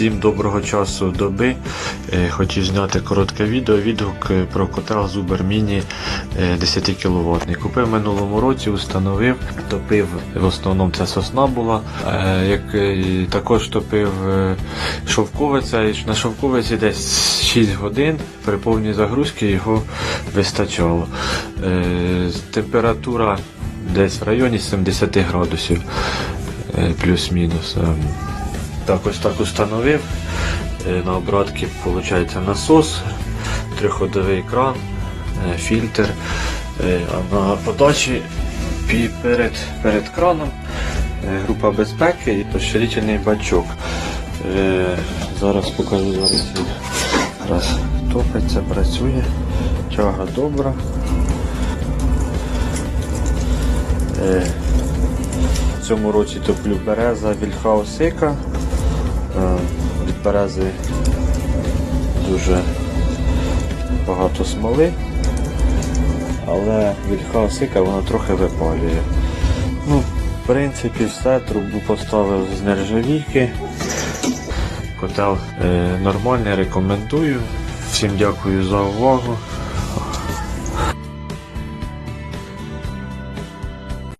Всім доброго часу доби. Е, Хотів зняти коротке відео. Відгук е, про котел Mini е, 10 кВт. Купив минулому році, установив, топив в основному це сосна була. Е, Як е, також топив е, шовковиця. І на шовковиці десь 6 годин при повній загрузці його вистачало. Е, Температура десь в районі 70 градусів е, плюс-мінус. Ем, так, установив. Е, На обратці виходить насос, триходовий кран, е, фільтр. Е, А на подачі перед, перед краном група безпеки і розширительний бачок. Зараз покажу зараз. Раз топиться, працює. Тяга добра. В цьому році топлю береза вільхаусика. Е, Від берези дуже багато смоли, але вільхаусика вона трохи випалює. Ну, в принципі, все, трубу поставив з нержавійки. Котел е, нормальний, рекомендую. Всім дякую за увагу.